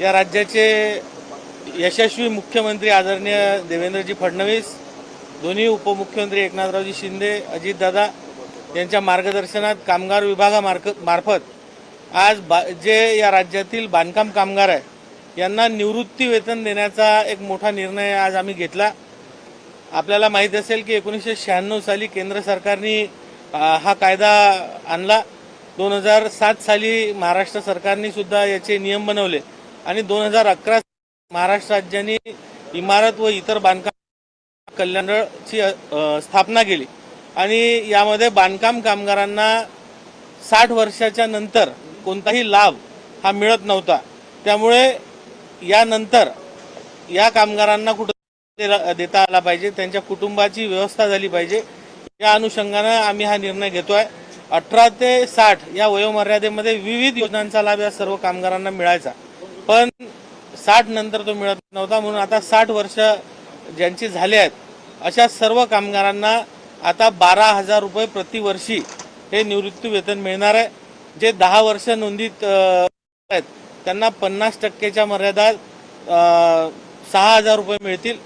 या राज्याचे यशस्वी मुख्यमंत्री आदरणीय देवेंद्रजी फडणवीस दोन्ही उपमुख्यमंत्री एकनाथरावजी शिंदे अजितदादा यांच्या मार्गदर्शनात कामगार विभागामार्क मार्फत आज बा जे या राज्यातील बांधकाम कामगार आहे यांना निवृत्ती वेतन देण्याचा एक मोठा निर्णय आज आम्ही घेतला. आपल्याला माहीत असेल की एकोणीसशे शहाण्णव साली केंद्र सरकारने हा कायदा आणला. दोन हजार सात साली महाराष्ट्र सरकारने सुद्धा याचे नियम बनवले. आणि दोन हजार अकरा महाराष्ट्र राज्याने इमारत व इतर बांधकाम कल्याणची स्थापना केली. आणि यामध्ये बांधकाम कामगारांना साठ वर्षाच्या नंतर कोणताही लाभ हा मिळत नव्हता. त्यामुळे यानंतर या कामगारांना कुठं देला- देता आला पाहिजे त्यांच्या कुटुंबाची व्यवस्था झाली पाहिजे या अनुषंगानं आम्ही हा निर्णय घेतोय. अठरा ते साठ या वयोमर्यादेमध्ये विविध योजनांचा लाभ या सर्व कामगारांना मिळायचा. पण साठ नंतर तो मिळत नव्हता म्हणून आता साठ वर्ष ज्यांची झाले आहेत अशा सर्व कामगारांना आता बारा हजार रुपये प्रतिवर्षी हे निवृत्ती वेतन मिळणार आहे. जे दहा वर्ष नोंदीत आहेत त्यांना पन्नास टक्केच्या मर्यादा सहा हजार रुपये मिळतील.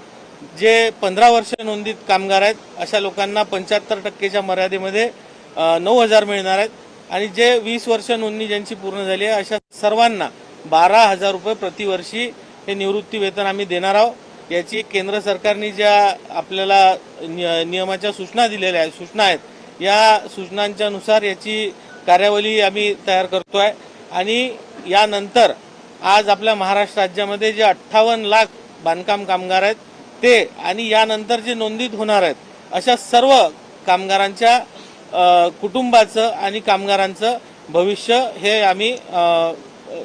जे पंधरा वर्ष नोंदीत कामगार आहेत अशा लोकांना पंच्याहत्तर टक्केच्या मर्यादेमध्ये नऊ हजार मिळणार आहेत. आणि जे वीस वर्ष नोंदणी ज्यांची पूर्ण झाली आहे अशा सर्वांना बारा हजार रुपये प्रतिवर्षी हे निवृत्ती वेतन आम्ही देणार आहोत. याची केंद्र सरकारने ज्या आपल्याला निय- नियमाच्या सूचना दिलेल्या आहेत सूचना आहेत या सूचनांच्या नुसार याची कार्यावली आम्ही तयार करतो आहे आणि यानंतर आज आपल्या महाराष्ट्र राज्यामध्ये जे अठ्ठावन्न लाख बांधकाम कामगार आहेत ते आणि यानंतर जे नोंदीत होणार आहेत अशा सर्व कामगारांच्या कुटुंबाचं आणि कामगारांचं भविष्य हे आम्ही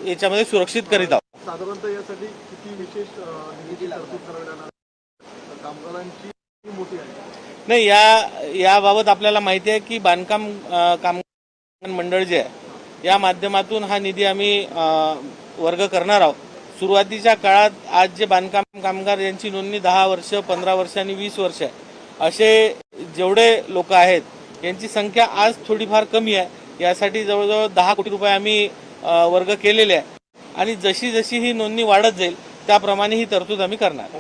याच्यामध्ये सुरक्षित करीत आहोत. साधारणतः यासाठी किती विशेष अ, निधीची तरतूद करण्यात येणार आहे? कामगारांची किती मोठी आहे? नाही या याबाबत आपल्याला माहिती आहे की बांधकाम अ, कामगार मंडळ जे आहे या माध्यमातून हा निधी आम्ही अ, वर्ग करणार आहोत. सुरुवातीच्या काळात आज जे बांधकाम कामगार यांची नोंदणी दहा वर्ष पंधरा वर्ष आणि वीस वर्ष आहे असे जेवढे लोक आहेत यांची संख्या आज थोडीफार कमी आहे. यासाठी जवळजवळ दहा कोटी रुपये आम्ही वर्ग केलेले आहे. आणि जशी जशी ही नोंदणी वाढत जाईल त्याप्रमाणे ही तरतूद आम्ही करणार.